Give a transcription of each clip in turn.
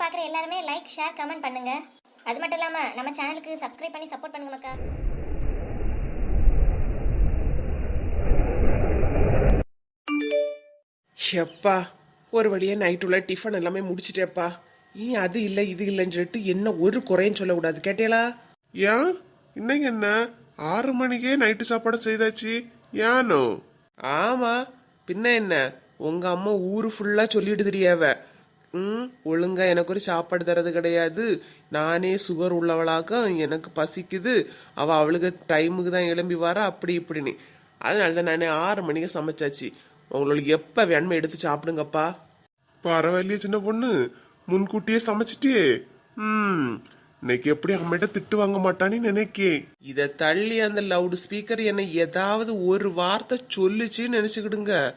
பார்க்குற எல்லாருமே like share comment பண்ணுங்க. அது மட்டும் இல்லாம நம்ம சேனலுக்கு சப்ஸ்கிரைப் பண்ணி சப்போர்ட் பண்ணுங்க மக்கா. எப்பா ஒரு வழியா நைட் உள்ள டிஃபன் எல்லாமே முடிச்சிட்டேப்பா. இனி அது இல்லை இது இல்லைன்னு சொல்லிட்டு என்ன ஒரு குறையும் சொல்லக்கூடாது கேட்டேளா ஏன்? இன்னைக்கு என்ன? ஆறு மணிக்கே நைட்டு சாப்பாடு செய்தாச்சு. ஏனோ? ஆமா. பின்ன என்ன? உங்க அம்மா ஊரு ஃபுல்லா சொல்லிட்டு தெரியாவ ம் ஒழுங்கா எனக்கு ஒரு சாப்பாடு தரது கிடையாது. நானே சுகர் உள்ளவளாக எனக்கு பசிக்குது. அவ அவளுக்கு டைமுக்கு தான் எழும்பி வர அப்படி இப்படின்னு. அதனால தான் நான் ஆறு மணிக்கு சமைச்சாச்சு. உங்களுக்கு எப்ப வேணுமோ எடுத்து சாப்பிடுங்கப்பா. பரவாயில்லையே சின்ன பொண்ணு. முன்கூட்டியே சமைச்சிட்டியே. ம் இன்னைக்கு எப்படி அம்மிட்ட திட்டு வாங்க மாட்டான்னு நினைக்கேன் இத தள்ளி அந்த லவுட் ஸ்பீக்கர் என்னை ஏதாவது ஒரு வார்த்தை சொல்லுச்சுன்னு நினைச்சுக்கிடுங்க.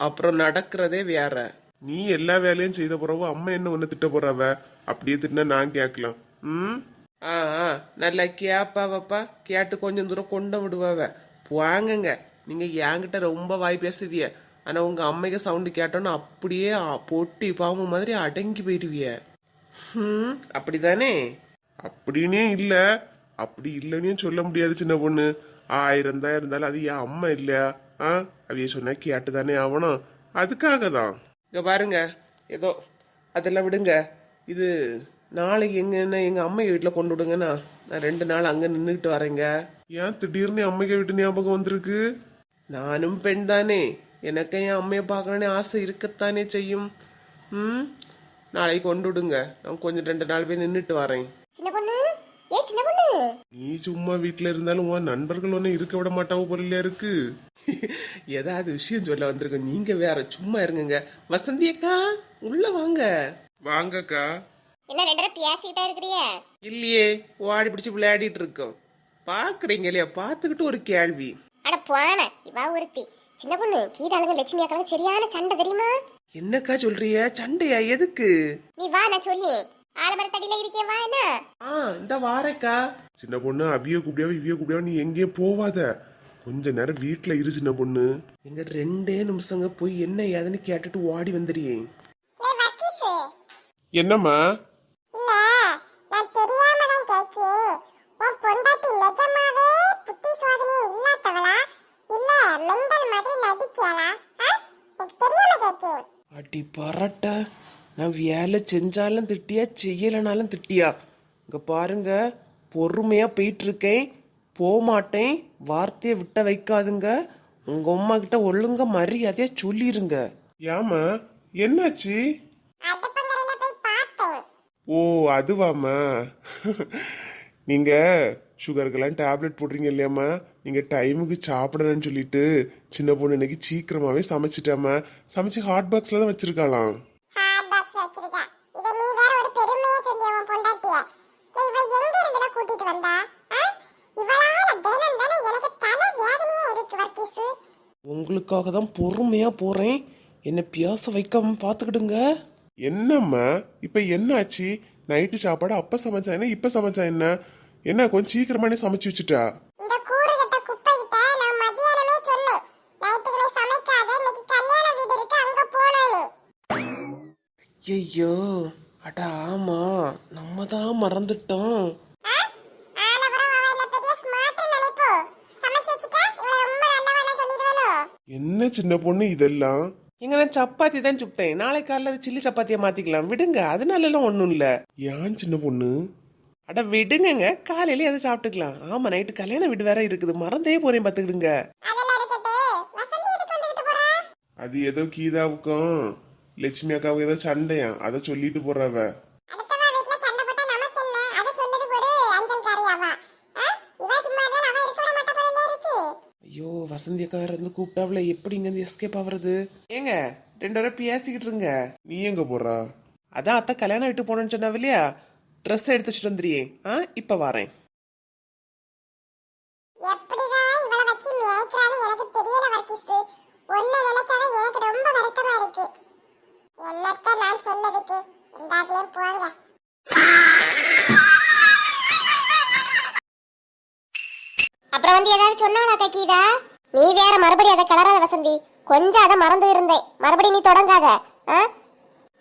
அப்புறம் நடக்கிறதே வேற. நீ எல்லா வேலையும் செய்த போறவோ அம்மா என்ன ஒண்ணு திட்ட போறாவ? அப்படியே திட்டினா நான் கேட்கலாம். ம்? ஆ ஆ நல்லா கேப்பாவப்பா கேட்டு கொஞ்சம் தூரம் கொண்டு விடுவாவ. வாங்குங்க நீங்க என்கிட்ட ரொம்ப வாய் பேசுவிய. ஆனா உங்க அம்மைக்கு சவுண்டு கேட்டோன்னு அப்படியே பொட்டி பாம்பு மாதிரி அடங்கி போயிருவிய. ம் அப்படிதானே? அப்படின்னே இல்ல. அப்படி இல்லைன்னு சொல்ல முடியாது சின்ன பொண்ணு. ஆயிரம் தான் இருந்தாலும் அது என் அம்மா இல்லையா? ஆ? அவைய சொன்னா கேட்டுதானே ஆகணும். அதுக்காக தான் இங்க பாருங்க. ஏதோ அதெல்லாம் விடுங்க. இது நாளைக்கு எங்க என்ன எங்க அம்மை வீட்டுல கொண்டு விடுங்கண்ணா நான் ரெண்டு நாள் அங்க நின்றுட்டு வரேங்க. ஏன் திடீர்னு அம்மைக்கு வீட்டு ஞாபகம் வந்திருக்கு? நானும் பெண் தானே. எனக்கு என் அம்மையை பார்க்கணும்னு ஆசை இருக்கத்தானே செய்யும். ம்? நாளைக்கு கொண்டு விடுங்க. நான் கொஞ்சம் ரெண்டு நாள் போய் நின்றுட்டு வரேன். சின்ன பொண்ணு? ஏ சின்ன பொண்ணு? நீ சும்மா வீட்டுல இருந்தாலும் உன் நண்பர்கள் ஒன்னும் இருக்க விட மாட்டாவோ பொருளியா இருக்கு? ஏதாவது விஷயம் சொல்ல வந்திருக்கோம் நீங்க வேற சும்மா இருங்கங்க. வசந்தி அக்கா உள்ள வாங்க. வாங்கக்கா. என்ன ரெண்டு பேரும் பேசிக்கிட்டே இருக்கிறிய இல்லையே ஓடி பிடிச்சு விளையாடிட்டு இருக்கோம். பாக்குறீங்க இல்லையா? பார்த்துக்கிட்டு ஒரு கேள்வி. அட போன இவா ஒருத்தி. சின்ன பொண்ணு கீதாளுங்க லட்சுமி அக்காளுங்க சரியான சண்டை தெரியுமா? என்னக்கா சொல்றிய சண்டையா எதுக்கு? நீ வா நான் சொல்லி ஆலமரத்தடியில இருக்கே வா என்ன? ஆ இந்த வாரக்கா. சின்ன பொண்ணு அவிய கூப்பிடியாவ இவிய கூப்பிடியாவ நீ எங்கேயும் போவாத. கொஞ்ச நேரம் வீட்டுல இரு சின்ன பொண்ணு. எங்க ரெண்டே நிமிஷங்க போய் என்ன ஏதுன்னு கேட்டுட்டு ஓடி வந்துடுறியே என்னம்மா? இல்ல நான் தெரியாம தான் கேக்கேன் உன் பொண்டாட்டி நிஜமாவே புத்தி சோதனை இல்லாதவளா? இல்ல மெண்டல் மாதிரி நடிச்சாளா எனக்கு தெரியாம கேக்கேன் அடி பரட்ட. நான் வேலை செஞ்சாலும் திட்டியா செய்யலைனாலும் திட்டியா? இங்க பாருங்க பொறுமையா போயிட்டு இருக்கேன். போக மாட்டேன் வார்த்தையை விட்ட வைக்காதுங்க. உங்க அம்மா கிட்ட ஒழுங்க மரியாதையா சொல்லிருங்க. ஏமா என்னாச்சு? ஓ அதுவாம்மா. நீங்க சுகருக்கெல்லாம் டேப்லெட் போடுறீங்க இல்லையாம்மா? நீங்க டைமுக்கு சாப்பிடணும்னு சொல்லிட்டு சின்ன பொண்ணு இன்னைக்கு சீக்கிரமாவே சமைச்சிட்டாம்மா. சமைச்சு ஹாட் பாக்ஸ்ல தான் வச்சிருக்காளாம் ஹாட் பாக்ஸ் வச்சிருக்கா இத நீ வேற ஒரு பெருமையா சொல்லி உன் பொண்டாட்டிய ஏய், இவ எங்க இருந்துல கூட்டிட்டு வந்தா ஆ? இவளால தினம் தானே எனக்கு தலை வேதனையா இருக்கு வர்க்கீஸு உங்களுக்காக தான் பொறுமையா போறேன். என்ன பேச வைக்காம பாத்துக்கிடுங்க. என்னம்மா? இப்ப என்னாச்சு? நைட்டு சாப்பாடு அப்ப சமைச்சா என்ன இப்ப சமைச்சா என்ன? என்ன கொஞ்சம் சீக்கிரமானே சமைச்சு வச்சுட்டா? இந்த கூறு கட்ட குப்பை கிட்ட நான் மதியானமே சொன்னேன். நைட்டுக்கு சமைக்காத இன்னைக்கு கல்யாண வீடு இருக்கு அங்க போனேன். ஐயோ அட ஆமா நம்ம தான் மறந்துட்டோம் ஆலவரம் அவ என்ன பெரிய ஸ்மார்ட் நினைப்போ சமைச்சு வச்சுட்டா இவள ரொம்ப நல்லவனா சொல்லிடுவானோ என்ன சின்ன பொண்ணு இதெல்லாம்? எங்க நான் சப்பாத்தி தான் சுட்டேன். நாளை காலைல சில்லி சப்பாத்தியை மாத்திக்கலாம். விடுங்க அதனால எல்லாம் ஒண்ணும் இல்ல. ஏன் சின்ன பொண்ணு? அட விடுங்கங்க காலையில அதை சாப்பிட்டுக்கலாம். ஆமா நைட்டு கல்யாண வீடு வேற இருக்குது. மறந்தே போறேன் பாத்துக்கிடுங்க அது ஏதோ கீதாவுக்கும் லட்சுமி அக்காவுக்கும் ஏதோ சண்டையா அதை சொல்லிட்டு போறவ அடுத்தவா வீட்ல சண்டை போட்டா நமக்கு என்ன அத சொல்லதுக்கு ஒரு அஞ்சல் காரியாவா இவ சும்மா இருந்தா அவ இருக்க விட மாட்டா போல இருக்கு ஐயோ வசந்தி அக்கா இருந்து கூப்பிட்டாவில எப்படி இங்க இருந்து எஸ்கேப் ஆகுறது ஏங்க ரெண்டு பேரும் பேசிக்கிட்டு இருங்க. நீ எங்க போறா? அதான் அத்தை கல்யாணம் விட்டு போனேன்னு சொன்னாவ இல்லையா? ட்ரெஸ் எடுத்து வச்சுட்டு வந்துறியே ஆ இப்ப வரேன். அப்புறம் வந்து ஏதாவது சொன்னாளா தக்கீதா நீ வேற மறுபடியும் அதை கிளறாத வசந்தி. கொஞ்சம் அதை மறந்து இருந்தேன். மறுபடியும் நீ தொடங்காத. ஆ?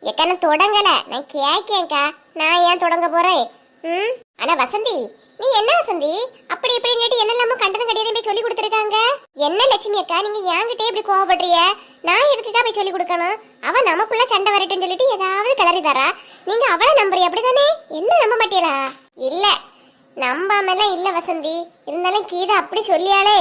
ஏக்கா தொடங்கல. நான் கேக்கேன்க்கா. நான் ஏன் தொடங்க போறேன்? ம்? ஆனா வசந்தி. நீ என்ன வசந்தி? அப்படி இப்படி கேட்டு என்னெல்லாமோ கண்டதும் கிடையாது போய் சொல்லி கொடுத்துருக்காங்க? என்ன லட்சுமி அக்கா நீங்க என்கிட்டே இப்படி கோவப்படுறிய நான் எதுக்குக்கா போய் சொல்லி கொடுக்கணும்? அவ நமக்குள்ள சண்டை வரட்டும்னு சொல்லிட்டு ஏதாவது கிளறி தரா நீங்க அவளை நம்புறிய அப்படிதானே என்ன நம்ப மாட்டீங்களா இல்ல. நம்பாமலாம் இல்ல வசந்தி. இருந்தாலும் கீதா அப்படி சொல்லியாளே.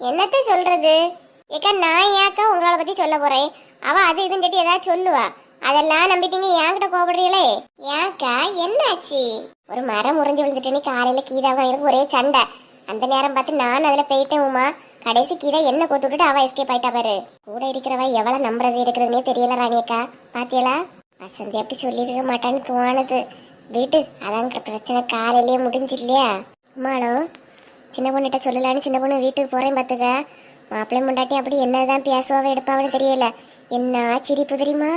என்னத்த சொல்றது? ஏக்கா நான் ஏக்கா உங்களை பத்தி சொல்ல போறேன்? அவ அது இதுன்னு சொல்லி ஏதாவது சொல்லுவா. அதெல்லாம் நம்பிட்டீங்க என்கிட்ட கோபப்படுறீங்களே? ஏக்கா என்னாச்சு? ஒரு மரம் முறிஞ்சு விழுந்துட்டேன்னு காலையில கீதாவும் எனக்கு ஒரே சண்டை. அந்த நேரம் பார்த்து நான் அதுல போயிட்டேன் உமா. கடைசி கீதா என்ன கொத்து விட்டுட்டு அவ எஸ்கேப் ஆயிட்டா பாரு. கூட இருக்கிறவ எவ்வளவு நம்புறது எடுக்கிறதுனே தெரியல ராணியக்கா. பாத்தியலா? வசந்தி அப்படி சொல்லியிருக்க மாட்டான்னு தோணுது. வீட்டு அதான் பிரச்சனை. காலையிலேயே முடிஞ்சு இல்லையா மாடோ சின்ன பொண்ணுகிட்ட சொல்லலான்னு சின்ன பொண்ணு வீட்டுக்கு போகிறேன் பார்த்துக்க. மாப்பிள்ளை முண்டாட்டி அப்படி என்னதான் பேசுவாவே எடுப்பாவன்னு தெரியல. என்ன சிரிப்பு தெரியுமா?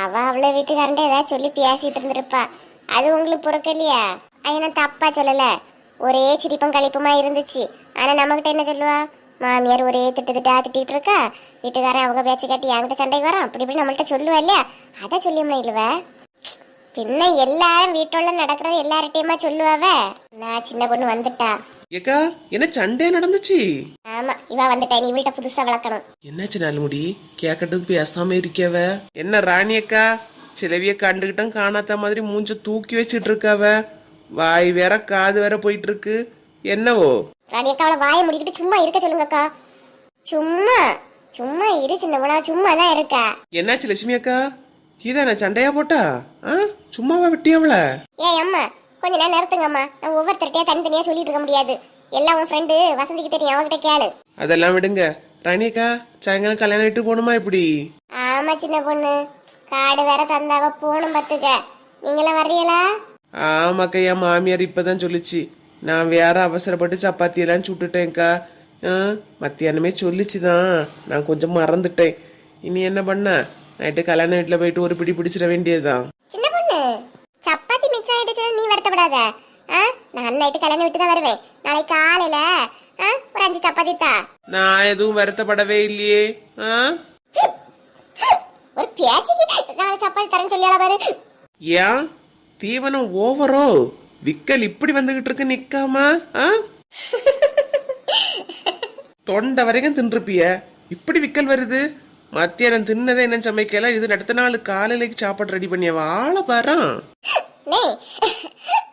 அவ அவளை வீட்டுக்காரண்ட ஏதாவது சொல்லி பேசிட்டு இருந்திருப்பா. அது உங்களுக்கு பொறுக்கலையா ஐயா தப்பா சொல்லல? ஒரே சிரிப்பும் கழிப்புமா இருந்துச்சு. ஆனா நம்மகிட்ட என்ன சொல்லுவா? மாமியார் ஒரே திட்டு திட்டா திட்டிட்டு இருக்கா? வீட்டுக்காரன் அவங்க பேச்சு காட்டி என்கிட்ட சண்டைக்கு வரான். அப்படி இப்படி நம்மள்ட்ட சொல்லுவா இல்லையா? அதை சொல்லியம்னா இல்லைவ பின்ன எல்லாரும் வீட்டுள்ள நடக்கிறது எல்லார்ட்டையுமா சொல்லுவாவ? நான் சின்ன பொண்ணு வந்துட்டா. ஏக்கா என்ன சண்டே நடந்துச்சு? ஆமா இவ வந்துட்டா நீ இவள்கிட்ட புதுசா வளர்க்கணும். என்னாச்சு நாலுமுடி? கேட்கறதுக்கு பேசாம இருக்கவ என்ன ராணி அக்கா? சிலவிய கண்டுகிட்டும் காணாத மாதிரி மூஞ்ச தூக்கி வச்சிட்டு இருக்காவ? வாய் வேற காது வேற போயிட்டு இருக்கு என்னவோ? ராணி அக்கா அவளை வாயை முடிக்கிட்டு சும்மா இருக்க சொல்லுங்கக்கா சும்மா சும்மா இரு சின்னவனா சும்மா தான் இருக்கா. என்னாச்சு லட்சுமி அக்கா? கீதா என்ன சண்டையா போட்டா? ஆ? சும்மாவா விட்டியவள ஏய் அம்மா கொஞ்ச நேரம் நிறுத்துங்கம்மா. நான் ஒவ்வொருத்தர்கிட்டயா தனித்தனியா சொல்லிட்டு இருக்க முடியாது. எல்லாம் உன் ஃப்ரெண்டு வசந்திக்கு தெரியும் அவகிட்ட கேளு. அதெல்லாம் விடுங்க. ராணி அக்கா சாயங்காலம் கல்யாணம் ஆயிட்டு போகணுமா இப்படி? ஆமா சின்ன பொண்ணு. காடு வேற தந்தாவ போகணும் பத்துக்க. நீங்களாம் வர்றீங்களா? ஆமாக்கா என் மாமியார் இப்பதான் சொல்லுச்சு. நான் வேற அவசரப்பட்டு சப்பாத்தி எல்லாம் சுட்டுட்டேன்க்கா. மத்தியானமே சொல்லிச்சுதான். நான் கொஞ்சம் மறந்துட்டேன். இனி என்ன பண்ண? நைட்டு கல்யாண வீட்டுல போயிட்டு ஒரு பிடி பிடிச்சிட வேண்டியதுதான். ஆயிடுச்சுன்னா நீ வருத்தப்படாத. நான் நைட்டு கல்யாணம் விட்டு தான் வருவேன். நாளைக்கு காலையில ஒரு அஞ்சு சப்பாத்தி தா. நான் எதுவும் வருத்தப்படவே இல்லையே. ஒரு பேச்சுக்கு நாளை சப்பாத்தி தரேன்னு சொல்லியால பாரு. ஏன்? தீவனம் ஓவரோ? விக்கல் இப்படி வந்துகிட்டு இருக்கு நிக்காம? தொண்டை வரைக்கும் தின்றுப்பிய. இப்படி விக்கல் வருது? மத்தியானம் தின்னதை என்ன சமைக்கல? இது அடுத்த நாள் காலையிலைக்கு சாப்பாடு ரெடி பண்ணியவ? ஆள பாறான் நே.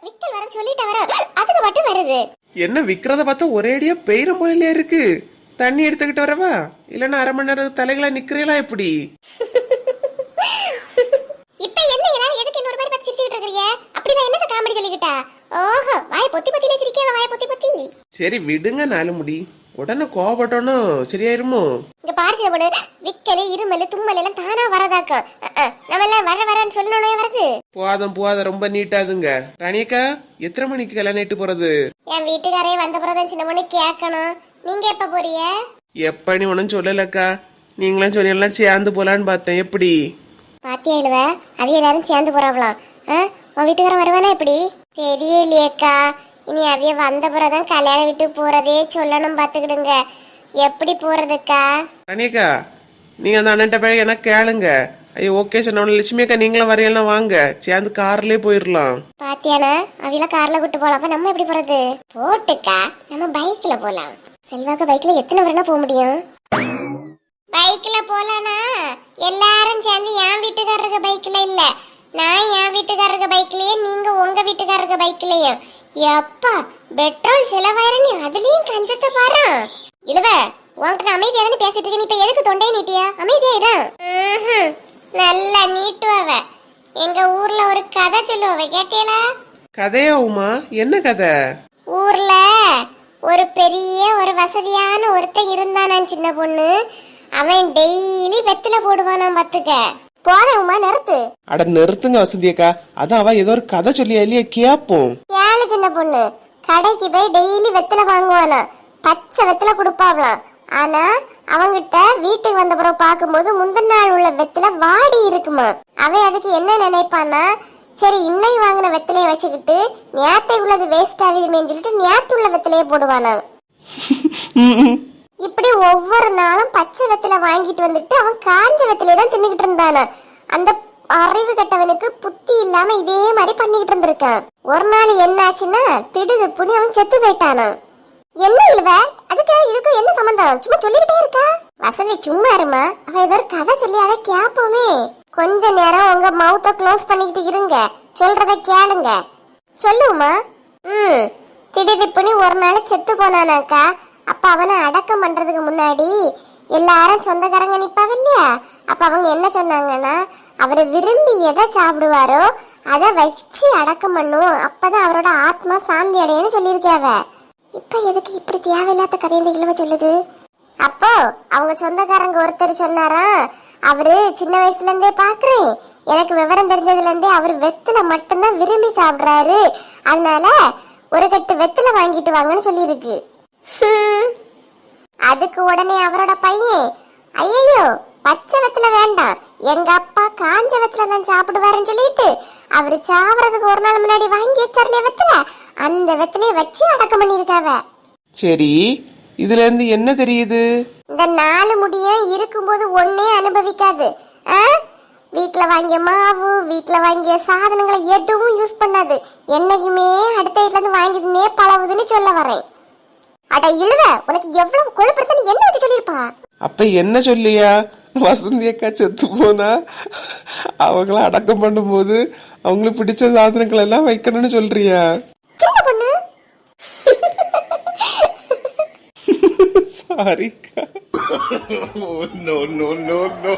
விக்கல் வர சொல்லிட்ட வர அதுக்கு மட்டும் வருது. என்ன விக்கிறத பார்த்தா ஒரேடியா பெயரம் போயிலே இருக்கு. தண்ணி எடுத்துக்கிட்டு வரவா? இல்லைன்னா அரை மணி நேரம் தலைகளா நிக்கிறீங்களா எப்படி? இப்ப என்ன எல்லாரும் எதுக்கு இன்னொரு மாதிரி பார்த்து சிரிச்சுக்கிட்டு இருக்கீங்க அப்படிதான் என்னத்த காமெடி சொல்லிக்கிட்டா? ஓஹோ வாய் பொத்தி பொத்திலே சிரிக்கவா வாய் பொத்தி பொத்தி. சரி விடுங்க நாலு முடி. உடனே கோவப்பட்டோன்னு சரியாயிருமோ? இங்க பாரு சின்ன பொண்ணு. விக்கல் இருமல் தும்மல் எல்லாம் தானா வரதாக்கும் வரன்னு சொல்லணும்னே வருது போதும் போதும் ரொம்ப நீட்டாதுங்க. ராணியக்கா எத்தனை மணிக்கு கல்யாணம் ஆயிட்டு போறது? என் வீட்டுக்காரே வந்த பிறகு சின்ன பொண்ணு கேட்கணும். நீங்க எப்ப போறீங்க? எப்ப நீ ஒன்றும் சொல்லலக்கா. நீங்களும் சொன்னீங்களாம் சேர்ந்து போலான்னு பார்த்தேன். எப்படி? பாத்தியா இழுவ? அவிய எல்லாரும் சேர்ந்து போறாங்களாம்? உன் வீட்டுக்காரன் வருவானா எப்படி? தெரியலையேக்கா இனி அவிய வந்த பிறகுதான் கல்யாணம் விட்டு போறதே சொல்லணும் பாத்துக்கிடுங்க எப்படி போறதுக்கா? ராணியக்கா நீங்க அந்த அண்ணன்ட்ட போய் எனக்கு கேளுங்க. ஐயோ ஓகே சொன்ன லட்சுமி அக்கா நீங்களும் வரையலாம் வாங்க. சேர்ந்து கார்லயே போயிடலாம். பாத்தியானா அவில கார்ல கூட்டு போலாம். அப்ப நம்ம எப்படி போறது? போட்டுக்கா நம்ம பைக்ல போலாம். செல்வாக்கு பைக்ல எத்தனை வரனா போக முடியும்? பைக்ல போலானா? எல்லாரும் சேர்ந்து என் வீட்டுக்காரருக்கு பைக்ல இல்ல. நான் என் வீட்டுக்காரருக்கு பைக்லயே நீங்க உங்க வீட்டுக்காரருக்கு பைக்லயும் எப்பா பெட்ரோல் செலவாயிரம் நீ அதுலயும் கஞ்சத்தை பாரு. இழுவ உன்கிட்ட நான் அமைதியா தானே பேசிட்டு இருக்க நீ இப்ப எதுக்கு தொண்டையை நீட்டியா? அமைதியா இரு நல்லா நீட்டுவவ. எங்க ஊர்ல ஒரு கதை சொல்லுவவ கேட்டியலா கதையா உமா? என்ன கதை? ஊர்ல ஒரு பெரிய ஒரு வசதியான ஒருத்தன் இருந்தானாம் சின்ன பொண்ணு. அவன் டெய்லி வெத்தில போடுவானாம் பாத்துக்க போதவுமா நிறுத்து. அட நிறுத்துங்க வசந்தி அக்கா. அதான் அவ ஏதோ ஒரு கதை சொல்லியா இல்லையா கேப்போம். ஏழு சின்ன பொண்ணு. கடைக்கு போய் டெய்லி வெத்தில வாங்குவானா. பச்சை வெத்தில கொடுப்பாவலாம் ஆனா அவங்கிட்ட வீட்டுக்கு வந்த பிறகு பார்க்கும்போது முந்தின நாள் உள்ள வெத்தில வாடி இருக்குமா? அவன் அதுக்கு என்ன நினைப்பானா சரி இன்னைக்கு வாங்கின வெத்திலைய வச்சுக்கிட்டு நேத்தை உள்ளது வேஸ்ட் ஆகிடுமேன்னு சொல்லிட்டு நேத்து உள்ள வெத்திலையே போடுவானா? இப்படி ஒவ்வொரு நாளும் பச்சை வெத்தில வாங்கிட்டு வந்துட்டு அவன் காஞ்ச வெத்திலே தான் தின்னுகிட்டு இருந்தானா? அந்த அறிவு கெட்டவனுக்கு புத்தி இல்லாம இதே மாதிரி பண்ணிக்கிட்டு இருந்திருக்கான். ஒரு நாள் என்ன ஆச்சுன்னா திடுது புனி அவன் செத்து போயிட்டானாம் என்ன அதுக்கு இதுக்கு என்ன சம்பந்தம்? சும்மா சொல்லிக்கிட்டே இருக்க. வசந்தி சும்மா இருமா. அவ ஏதோ கதை சொல்லி அதை கேப்போமே. கொஞ்ச நேரம் உங்க மவுத்த க்ளோஸ் பண்ணிக்கிட்டு இருங்க. சொல்றத கேளுங்க. சொல்லுமா ம். திடீதிப்புனி ஒரு நாள் செத்து போனானாக்கா அப்ப அவனை அடக்கம் பண்றதுக்கு முன்னாடி எல்லாரும் சொந்தக்காரங்க நிப்பாவ இல்லையா? அப்ப அவங்க என்ன சொன்னாங்கன்னா அவரை விரும்பி எதை சாப்பிடுவாரோ அதை வச்சு அடக்கம் பண்ணும். அப்பதான் அவரோட ஆத்மா சாந்தி அடையன்னு சொல்லியிருக்காவ இப்ப எதுக்கு இப்படி தேவையில்லாத கதை இந்த இழுவ சொல்லுது? அப்போ அவங்க சொந்தக்காரங்க ஒருத்தர் சொன்னாரா? அவரு சின்ன வயசுல இருந்தே பாக்குறேன். எனக்கு விவரம் தெரிஞ்சதுல இருந்தே அவர் வெத்தலை மட்டும்தான் விரும்பி சாப்பிடுறாரு. அதனால ஒரு கட்டு வெத்தலை வாங்கிட்டு வாங்கன்னு சொல்லியிருக்கு. அதுக்கு உடனே அவரோட பையன் ஐயோ பச்சை வெத்தலை வேண்டாம். எங்க அப்பா காஞ்ச வெத்தலை தான் சாப்பிடுவாருன்னு சொல்லிட்டு அவரு சாவறதுக்கு ஒரு நாள் முன்னாடி வாங்கி வச்சார்லயே வெத்தலை? அந்த வெத்தலைய வச்சு அடக்கம் பண்ணிருக்காவ சரி இதுல இருந்து என்ன தெரியுது? இந்த நாலு முடிய இருக்கும்போது ஒன்னே அனுபவிக்காது. ஆ? வீட்ல வாங்கிய மாவு வீட்ல வாங்கிய சாதனங்களை எதுவும் யூஸ் பண்ணாது. என்னைக்குமே அடுத்த வீட்ல இருந்து வாங்கிதுனே பழகுதுன்னு சொல்ல வரேன். அட இழுவ உனக்கு எவ்வளவு கொழுப்பு இருக்குன்னு என்ன வச்சு சொல்லிருப்பா அப்ப என்ன சொல்லியா? வசந்தி அக்கா செத்து போனா அவங்கள அடக்கம் பண்ணும்போது அவங்களுக்கு பிடிச்ச சாதனங்கள் எல்லாம் வைக்கணும்னு சொல்றியா? சின்ன பொண்ணு. சாரிக்கா no, no, no, no.